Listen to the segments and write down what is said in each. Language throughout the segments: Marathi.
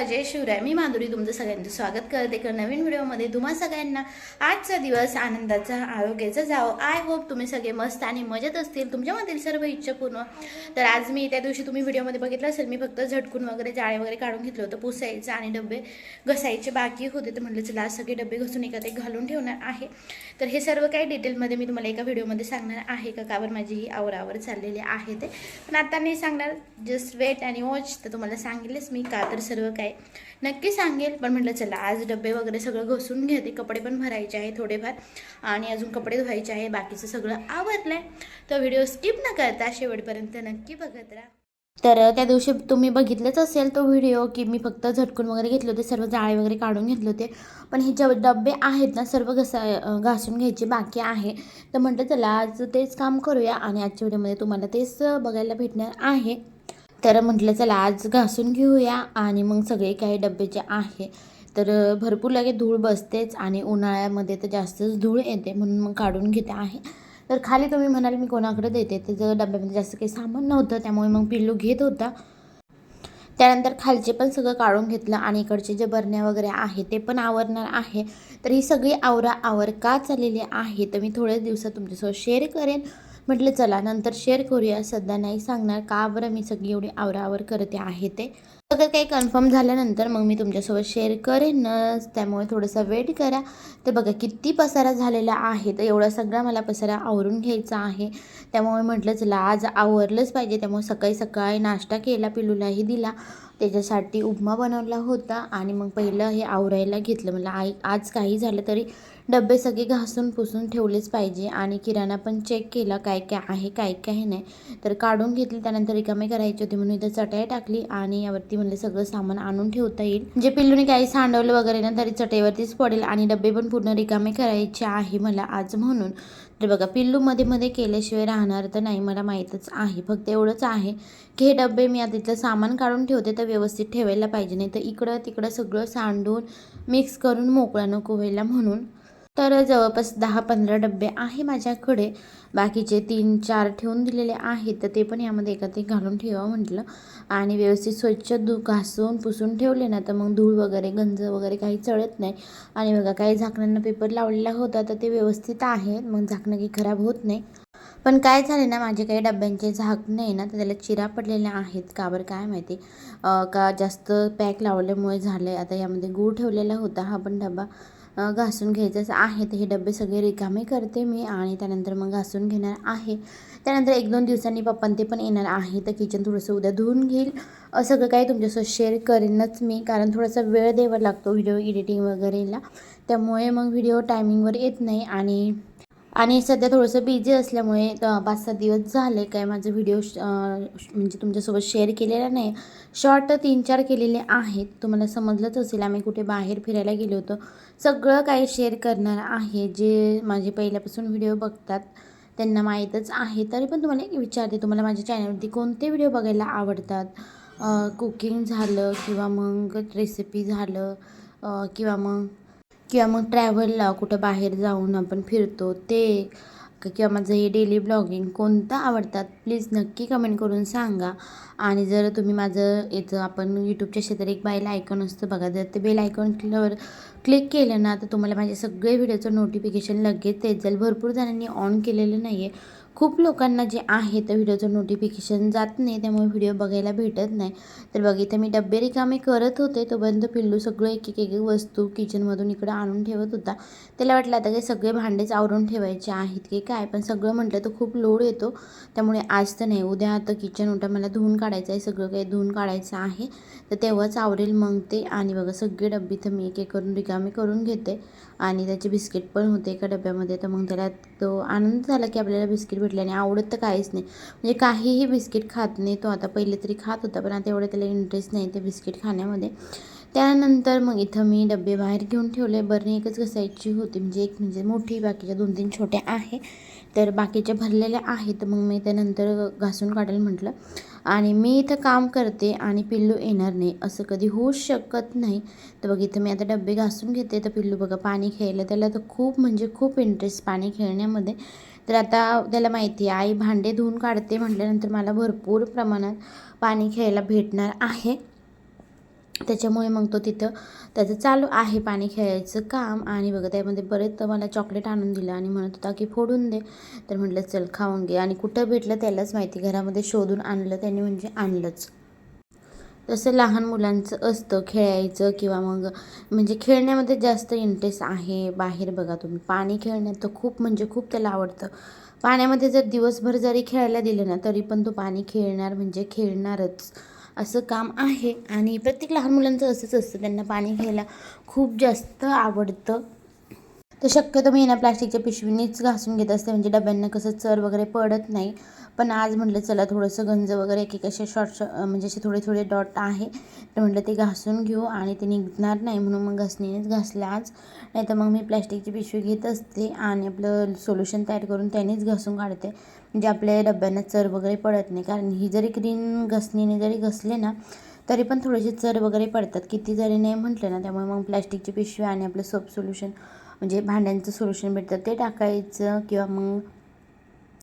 नमस्कार जय शिवराय मी माधुरी तुमचं सगळ्यांचं स्वागत करते. एका नवीन व्हिडिओमध्ये तुम्हा सगळ्यांना आजचा दिवस आनंदाचा आरोग्याचा जावं. आय होप तुम्ही सगळे मस्त आणि मजेत असतील. तुमच्यामधील सर्व इच्छा पूर्ण तर आज मी त्या दिवशी तुम्ही व्हिडिओमध्ये बघितलं असेल मी फक्त झटकून वगैरे जाळे वगैरे काढून घेतलं होतं पुसायचं आणि डबे घसायचे बाकी होते. तर म्हटलं चला आज सगळे डबे घसून एका ते घालून ठेवणार आहे. तर हे सर्व काही डिटेलमध्ये मी तुम्हाला एका व्हिडिओमध्ये सांगणार आहे का? कावर माझी ही आवरावर चाललेली आहे ते. पण आता नाही सांगणार जस्ट वेट आणि वॉच तर तुम्हाला सांगेलच मी का तर सर्व आहे नक्की सांगेल. पण म्हटलं चला आज डबे वगैरे सगळं घसून घेते. कपडे पण भरायचे आहे थोडेफार. आणि अजून कपडे धुवायचे आहे. बाकीचं सगळं आवडलं आहे तर व्हिडिओ स्किप न करता शेवटपर्यंत नक्की बघत राहा. तर त्या दिवशी तुम्ही बघितलंच असेल तो व्हिडिओ की मी फक्त झटकून वगैरे घेतले होते. सर्व जाळे वगैरे काढून घेतले होते. पण हे जे डबे आहेत ना सर्व घसा घासून घ्यायचे बाकी आहे. तर म्हटलं चला आज तेच काम करूया. आणि आजच्या व्हिडिओमध्ये तुम्हाला तेच बघायला भेटणार आहे. तर म्हटलं चला आज घासून घेऊया आणि मग सगळे काही डबे जे आहे तर भरपूर लगे धूळ बसतेच आणि उन्हाळ्यामध्ये तर जास्तच धूळ येते म्हणून मग काढून घेते आहे. तर खाली तुम्ही म्हणाल मी कोणाकडे देते? त्याचं डब्यामध्ये जास्त काही सामान नव्हतं त्यामुळे मग पिल्लू घेत होता. त्यानंतर खालचे पण सगळं काढून घेतलं आणि इकडचे जे बरण्या वगैरे आहे ते पण आवरणार आहे. तर ही सगळी आवरा आवर का चाललेली आहे. तर मी थोड्याच दिवसात तुमच्यासोबत शेअर करेन. म्हटलं चला नंतर शेअर करूया. सध्या नाही सांगणार का बरं मी सगळी एवढी आवरावर करते आहे ते. सगळं काही कन्फर्म झाल्यानंतर मग मी तुमच्यासोबत शेअर करेनच. त्यामुळे थोडंसं वेट करा. तर बघा किती पसारा झालेला आहे. तर एवढा सगळा मला पसारा आवरून घ्यायचा आहे. त्यामुळे म्हटलं चला आज आवरलंच पाहिजे. त्यामुळे सकाळी सकाळी नाश्ता केला पिलूलाही दिला. त्याच्यासाठी उपमा बनवला होता. आणि मग पहिलं हे आवरायला घेतलं. मला आई आज काही झालं तरी डबे सगळे घासून पुसून ठेवलेच पाहिजे आणि किराणा पण चेक केला काय काय आहे काय काय नाही. तर काढून घेतली त्यानंतर रिकामे करायची होती म्हणून इथं चटाई टाकली आणि यावरती म्हणलं सगळं सामान आणून ठेवता येईल. जे पिल्लूने काही सांडवलं वगैरे ना तरी चटईवरतीच पडेल आणि डबे पण पूर्ण रिकामे करायचे आहे मला आज म्हणून. तर बघा पिल्लू मध्ये मध्ये केल्याशिवाय राहणार तर नाही मला माहीतच आहे. फक्त एवढंच आहे की हे डबे मी आता तिथलं सामान काढून ठेवते तर व्यवस्थित ठेवायला पाहिजे. नाही तर इकडं तिकडं सगळं सांडून मिक्स करून मोकळा नको व्हायला म्हणून. तर जवळपास दहा पंधरा डबे आहे माझ्याकडे. बाकीचे तीन चार ठेवून दिलेले आहेत तर ते पण यामध्ये एका ते घालून ठेवा म्हटलं. आणि व्यवस्थित स्वच्छ धु घासून पुसून ठेवले ना तर मग धूळ वगैरे गंज वगैरे काही चढत नाही. आणि बघा काही झाकणांना पेपर लावलेला होता तर ते व्यवस्थित आहेत मग झाकणं काही खराब होत नाही. पण काय झाले ना माझे काही डब्यांचे झाकणे आहे ना तर त्याला चिरा पडलेल्या आहेत. का बरं काय माहिती? का जास्त पॅक लावल्यामुळे झालं आहे आता यामध्ये गूळ ठेवलेला होता हा पण डबा घासून घ्यायचंच आहे. तर हे डबे सगळे रिकामे करते मी आणि त्यानंतर मग घासून घेणार आहे. त्यानंतर एक दोन दिवसांनी पप्पा ते पण येणार आहे. तर किचन थोडंसं उद्या धुवून घेईल. सगळं काही तुमच्यासोबत शेअर करेनच मी कारण थोडासा वेळ द्यावा लागतो व्हिडिओ एडिटिंग वगैरेला. त्यामुळे मग व्हिडिओ टायमिंगवर येत नाही आणि आणि सध्या थोडंसं बिझी असल्यामुळे पाच सात दिवस झाले काय माझं व्हिडिओ श- म्हणजे तुमच्यासोबत शेअर केलेला नाही. शॉर्ट तीन चार केलेले आहेत. तुम्हाला समजलंच असेल आम्ही कुठे बाहेर फिरायला गेलो होतो. सगळं काही शेअर करणार आहे. जे माझे पहिल्यापासून व्हिडिओ बघतात त्यांना माहीतच आहे. तरी पण तुम्हाला एक विचारते तुम्हाला माझ्या चॅनलवरती कोणते व्हिडिओ बघायला आवडतात? कुकिंग झालं किंवा मग रेसिपी झालं किंवा मग किंवा मग ट्रॅव्हलला कुठं बाहेर जाऊन आपण फिरतो ते किंवा माझं हे डेली ब्लॉगिंग कोणतं आवडतात? प्लीज नक्की कमेंट करून सांगा. आणि जर तुम्ही माझं याचं आपण यूट्यूबच्या क्षेत्रात एक बाईल आयकॉन असतं बघा जर ते बेल आयकॉनवर क्लिक केलं ना तर तुम्हाला माझे सगळे व्हिडिओचं नोटिफिकेशन लगेच येत जाईल. भरपूर जणांनी ऑन केलेलं नाही आहे खूप लोकांना जे आहे तर व्हिडिओचं नोटिफिकेशन जात नाही त्यामुळे व्हिडिओ बघायला भेटत नाही. तर बघ इथं मी डब्बे रिकामे करत होते तोपर्यंत पिल्लू सगळं एक एक एक वस्तू किचनमधून इकडं आणून ठेवत होता. त्याला वाटलं आता काही सगळे भांडेच आवरून ठेवायचे आहेत की काय? पण सगळं म्हटलं तर खूप लोड येतो. त्यामुळे आज तर नाही उद्या आता किचन उठा मला धुवून काढायचं आहे सगळं काही धुवून काढायचं आहे. तर तेव्हाच आवरेल मग ते. आणि बघा सगळे डब्बे तर मी एक एक करून रिकामे करून घेते. आणि त्याचे बिस्किट पण होते एका डब्यामध्ये. तर मग त्याला तो आनंद झाला की आपल्याला बिस्किट भेटले आणि आवडत तर काहीच नाही. म्हणजे काहीही बिस्किट खात नाही तो आता पहिले तरी खात होता पण आता एवढं त्याला इंटरेस्ट नाही ते बिस्किट खाण्यामध्ये. त्यानंतर मग इथं मी डबे बाहेर घेऊन ठेवले. बरणी एकच घसायची होती म्हणजे एक म्हणजे मोठी बाकीच्या दोन तीन छोट्या आहे. तर बाकीच्या भरलेल्या आहेत मग मी त्यानंतर घासून काढेल म्हटलं. आणि मी इथं काम करते आणि पिल्लू येणार नाही असं कधी होऊ शकत नाही. तर बघ इथं मी आता डबे घासून घेते. तर पिल्लू बघा पाणी खेळलं. त्याला तर खूप म्हणजे खूप इंटरेस्ट पाणी खेळण्यामध्ये. तर आता त्याला माहिती आहे आई भांडे धुवून काढते म्हटल्यानंतर मला भरपूर प्रमाणात पाणी खेळायला भेटणार आहे. त्याच्यामुळे मग तो तिथं त्याचं चालू आहे पाणी खेळायचं काम आणि बघा त्यामध्ये बरेच मला चॉकलेट आणून दिलं आणि म्हणत होता की फोडून दे. तर म्हटलं चल खाऊन घे. आणि कुठं भेटलं त्यालाच माहिती. घरामध्ये शोधून आणलं त्याने म्हणजे आणलंच. तसं लहान मुलांचं असतं खेळायचं किंवा मग म्हणजे खेळण्यामध्ये जास्त इंटरेस्ट आहे बाहेर बघा तुम्ही. पाणी खेळण्यात तर खूप म्हणजे खूप त्याला आवडतं. पाण्यामध्ये जर दिवसभर जरी खेळायला दिलं ना तरी पण तो पाणी खेळणार म्हणजे खेळणारच. असं काम आहे. आणि प्रत्येक लहान मुलांचं असंच असतं. त्यांना पाणी घ्यायला खूप जास्त आवडतं. तर शक्यतो मी ना प्लास्टिकच्या पिशवीनीच घासून घेत असते. म्हणजे डब्यांना कसं चर वगैरे पडत नाही. पण आज म्हटलं चला थोडंसं गंज वगैरे एक एक असे शॉर्ट म्हणजे असे थोडे थोडे डॉट आहे. तर म्हटलं ते घासून घेऊ आणि ते निघणार नाही. म्हणून मग घासणीनेच घासलं आज. नाही तर मग मी प्लॅस्टिकची पिशवी घेत असते आणि आपलं सोल्युशन तयार करून त्यानेच घासून काढते. म्हणजे आपल्या डब्यांना चर वगैरे पडत नाही. कारण ही जरी ग्रीन घसणीने जरी घसले ना तरी पण थोडेसे चर वगैरे पडतात. किती जरी नाही म्हटलं ना त्यामुळे मग प्लॅस्टिकची पिशवी आणि आपलं सोप सोल्युशन म्हणजे भांड्यांचं सोल्युशन भेटतं. ते टाकायचं किंवा मग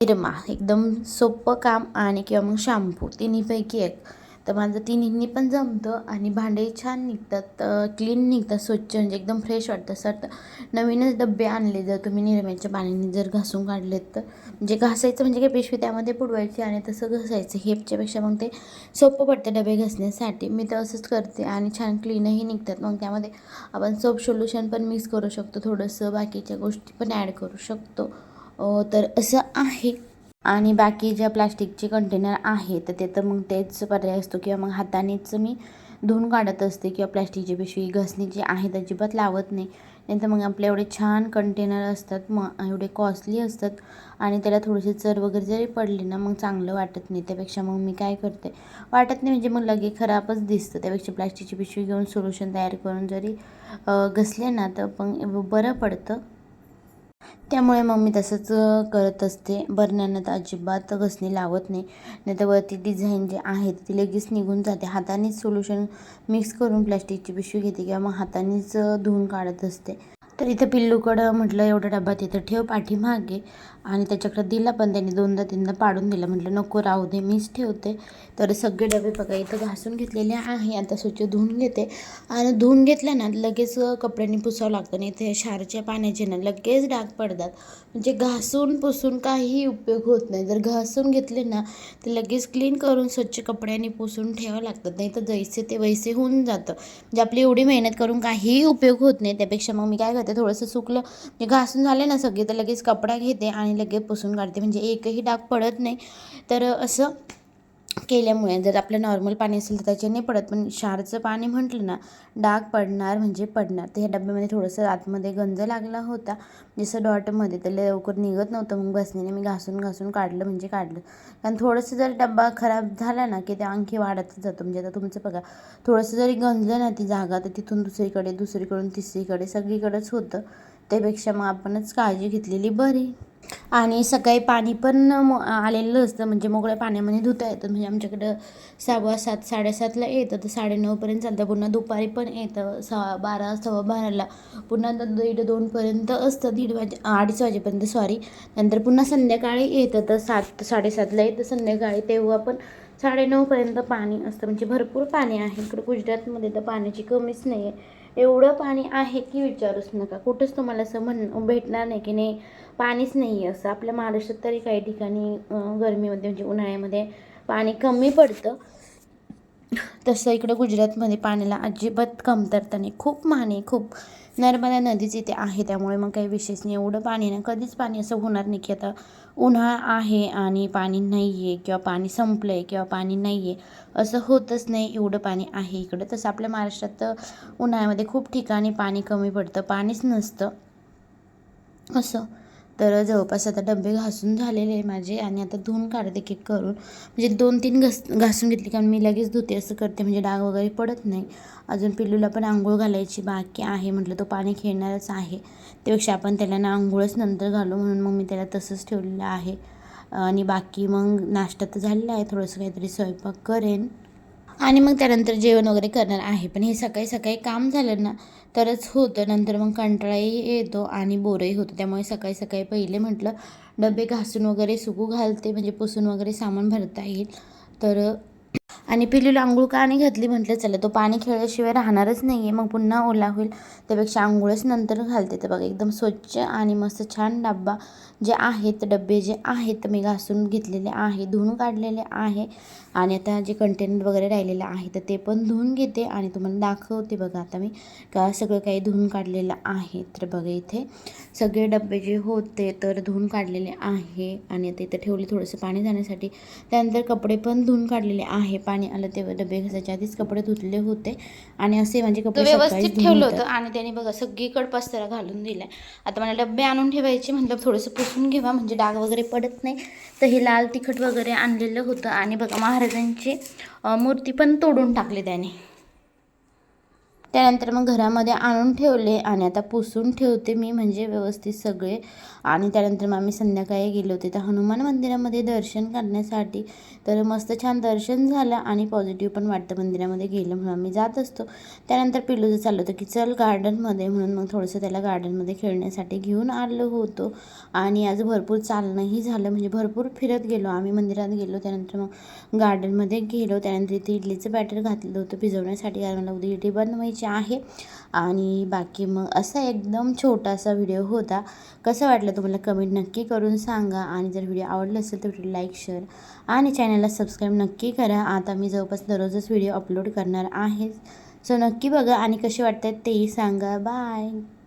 निरमा एकदम सोपं काम आणि किंवा मग शॅम्पू तिन्हीपैकी एक. तर माझं तिन्हींनी पण जमतं आणि भांडेही छान निघतात. क्लीन निघतात स्वच्छ म्हणजे एकदम फ्रेश वाटतं. सर तर नवीनच डबे आणले जर तुम्ही निरम्याच्या पाण्याने जर घासून काढलेत तर. म्हणजे घासायचं म्हणजे काही पिशवी त्यामध्ये बुडवायची आणि तसं घासायचं. हेपच्यापेक्षा मग ते सोपं पडतं डबे घासण्यासाठी. मी तर असंच करते आणि छान क्लीनही निघतात. मग त्यामध्ये आपण सोप सोल्युशन पण मिक्स करू शकतो. थोडंसं बाकीच्या गोष्टी पण ॲड करू शकतो. तर असं आहे. आणि बाकी ज्या प्लास्टिकचे कंटेनर आहेत तर ते तर मग तेच पर्याय असतो किंवा मग हातानेच मी धुवून काढत असते किंवा प्लास्टिकची पिशवी घसणी जी आहे अजिबात लावत नाही. नाही तर मग आपले एवढे छान कंटेनर असतात मग एवढे कॉस्टली असतात आणि त्याला थोडेसे चर वगैरे जरी पडले ना मग चांगलं वाटत नाही. त्यापेक्षा मग मी काय करते? वाटत नाही म्हणजे मग लगे खराबच दिसतं. त्यापेक्षा प्लास्टिकची पिशवी घेऊन सोल्युशन तयार करून जरी घसले ना तर पण बरं पडतं. त्यामुळे मम्मी तसंच करत असते. बरण्यानं तर अजिबात घसणी लावत नाही. नाही तर वरती डिझाईन जे आहे ती लगेच निघून जाते. हातानेच सोल्युशन मिक्स करून प्लॅस्टिकची पिशवी घेते किंवा मग हातानेच धुवून काढत असते. तर इथं पिल्लूकडं म्हटलं एवढा डबा तिथं ठेव पाठीमागे. आणि त्याच्याकडं दिला पण त्यांनी दोनदा तीनदा पाडून दिला. म्हटलं नको राहू दे मीच ठेवते. तर सगळे डबे बघा इथं घासून घेतलेले आहे. आता स्वच्छ धुवून घेते. आणि धुवून घेतल्या ना लगेच कपड्यांनी पुसावं लागतं नाही ते क्षारच्या पाण्याचे ना लगेच डाग पडतात. म्हणजे घासून पुसून काहीही उपयोग होत नाही. जर घासून घेतले ना तर लगेच क्लीन करून स्वच्छ कपड्यांनी पुसून ठेवावं लागतात. नाही तर जैसे ते वैसे होऊन जातं. म्हणजे आपली एवढी मेहनत करून काहीही उपयोग होत नाही. त्यापेक्षा मग मी काय करते थोडंसं सुकलं म्हणजे घासून झाले ना सगळे तर लगेच कपडा घेते आणि लगेच पुसून काढते. म्हणजे एकही डाग पडत नाही. तर असं केल्यामुळे जर आपलं नॉर्मल पाणी असेल तर त्याच्याने पडत. पण क्षारचं पाणी म्हटलं ना डाग पडणार म्हणजे पडणार. तर ह्या डब्यामध्ये थोडंसं आतमध्ये गंज लागला होता. जसं डॉटमध्ये तर लवकर निघत नव्हतं. मग बसणीने मी घासून घासून काढलं म्हणजे काढलं. कारण थोडंसं जर डब्बा खराब झाला ना की ते आणखी वाढतच जातो. म्हणजे आता तुमचं बघा थोडंसं जरी गंजलं ना ती जागा तर तिथून दुसरीकडे दुसरीकडून तिसरीकडे सगळीकडेच होतं. त्यापेक्षा मग आपणच काळजी घेतलेली बरी. आणि सकाळी पाणी पण मो आलेलं असतं. म्हणजे मोकळ्या पाण्यामध्ये धुता येतं. म्हणजे आमच्याकडं सव्वा सात साडेसातला येतं. तर साडेनऊपर्यंत चालतं. पुन्हा दुपारी पण येतं. सहा बारा सव्वा बाराला. पुन्हा द- दीड दोनपर्यंत असतं. दीड वाजे अडीच वाजेपर्यंत सॉरी नंतर पुन्हा संध्याकाळी येतं. तर सात साडेसातला येतं. संध्याकाळी तेव्हा पण साडेनऊपर्यंत पाणी असतं. म्हणजे भरपूर पाणी आहे. इकडं गुजरातमध्ये तर पाण्याची कमीच नाही आहे. एवढं पाणी आहे की विचारूच नका. कुठंच तुम्हाला असं म्हण भेटणार नाही की नाही. पाणीच नाही आहे असं. आपल्या महाराष्ट्रात तरी काही ठिकाणी गरमीमध्ये म्हणजे उन्हाळ्यामध्ये पाणी कमी पडतं. तसं इकडं गुजरातमध्ये पाण्याला अजिबात कमतरता नाही. खूप पाणी खूप. नर्मदा नदीच इथे आहे त्यामुळे मग काही विशेष नाही. एवढं पाणी ना कधीच पाणी असं होणार नाही की आता उन्हाळा आहे आणि पाणी नाही आहे किंवा पाणी संपलं आहे किंवा पाणी नाही आहे असं होतच नाही एवढं पाणी आहे इकडं. तसं आपल्या महाराष्ट्रात तर उन्हाळ्यामध्ये खूप ठिकाणी पाणी कमी पडतं पाणीच नसतं. असं. तर जवळपास आता डबे घासून झालेले आहे माझे आणि आता धुवून काढते केक करून. म्हणजे दोन तीन घस घासून घेतली कारण मी लगेच धुते असं करते म्हणजे डाग वगैरे पडत नाही. अजून पिल्लूला पण आंघोळ घालायची बाकी आहे म्हटलं तो पाणी खेळणारच आहे. त्यापेक्षा आपण त्याला ना आंघोळच नंतर घालू म्हणून मग मी त्याला तसंच ठेवलेलं आहे. आणि बाकी मग नाश्ता तर झालेला आहे. थोडंसं काहीतरी स्वयंपाक करेन. आणि मग त्यानंतर जेवण वगैरे करणार आहे. पण हे सकाळी सकाळी काम झालं ना तरच होतं. नंतर मग कंटाळाही येतो आणि बोरही होतं. त्यामुळे सकाळी सकाळी पहिले म्हटलं डबे घासून वगैरे सुकू घालते. म्हणजे पुसून वगैरे सामान भरता येईल. तर आणि पिल्लूला आंघोळ का नाही घातली? म्हटलं चला तो पाणी खेळल्याशिवाय राहणारच नाही आहे मग पुन्हा ओला होईल. त्यापेक्षा आंघोळच नंतर घालते तर बघा. एकदम स्वच्छ आणि मस्त छान डब्बा जे आहेत डबे जे आहेत मी घासून घेतलेले आहे धुवून काढलेले आहे. आणि आता जे कंटेनर वगैरे राहिलेले आहे तर ते पण धुवून घेते आणि तुम्हाला दाखवते बघा. आता मी का सगळं काही धुवून काढलेलं आहे. तर बघा इथे सगळे डबे जे होते तर धुवून काढलेले आहे. आणि आता इथं ठेवले थोडंसं पाणी जाण्यासाठी. त्यानंतर कपडे पण धुवून काढलेले आहे. पाणी आलं तेव्हा डबे घासायच्या आधीच कपडे धुतले होते. आणि असे म्हणजे कपडे व्यवस्थित ठेवलं होतं आणि त्याने बघा सगळीकडे पस्तारा घालून दिलाय. आता मला डबे आणून ठेवायचे म्हटलं थोडंसं पुसून घेवा म्हणजे डाग वगैरे पडत नाही. तर हे लाल तिखट वगैरे आणलेलं होतं आणि बघा महाराजांची मूर्ती पण तोडून टाकली त्याने. त्यानंतर मग घरामध्ये आणून ठेवले आणि आता पुसून ठेवते मी म्हणजे व्यवस्थित सगळे. आणि त्यानंतर मग आम्ही संध्याकाळी गेलो होते तर हनुमान मंदिरामध्ये दर्शन करण्यासाठी. तर मस्त छान दर्शन झालं आणि पॉझिटिव्ह पण वाटतं मंदिरामध्ये गेलं म्हणून आम्ही जात असतो. त्यानंतर पिल्लूचं चाललं होतं की चल गार्डनमध्ये म्हणून मग थोडंसं त्याला गार्डनमध्ये खेळण्यासाठी घेऊन आलो होतो. आणि आज भरपूर चालणंही झालं म्हणजे भरपूर फिरत गेलो. आम्ही मंदिरात गेलो त्यानंतर मग गार्डनमध्ये गेलो. त्यानंतर इथे इडलीचं बॅटर घातलं होतं भिजवण्यासाठी. कारण मला उद्या इडली बनवायची आहे. आणि बाकी मग असा एकदम छोटासा व्हिडिओ होता. कसं वाटलं तुम्हाला कमेंट नक्की करून सांगा. आणि जर व्हिडिओ आवडला असेल तर व्हिडिओ लाईक शेअर आणि चॅनलला सबस्क्राईब नक्की करा. आता मी जवळपास दररोजच व्हिडिओ अपलोड करणार आहे. सो नक्की बघा आणि कसे वाटतात तेही सांगा. बाय.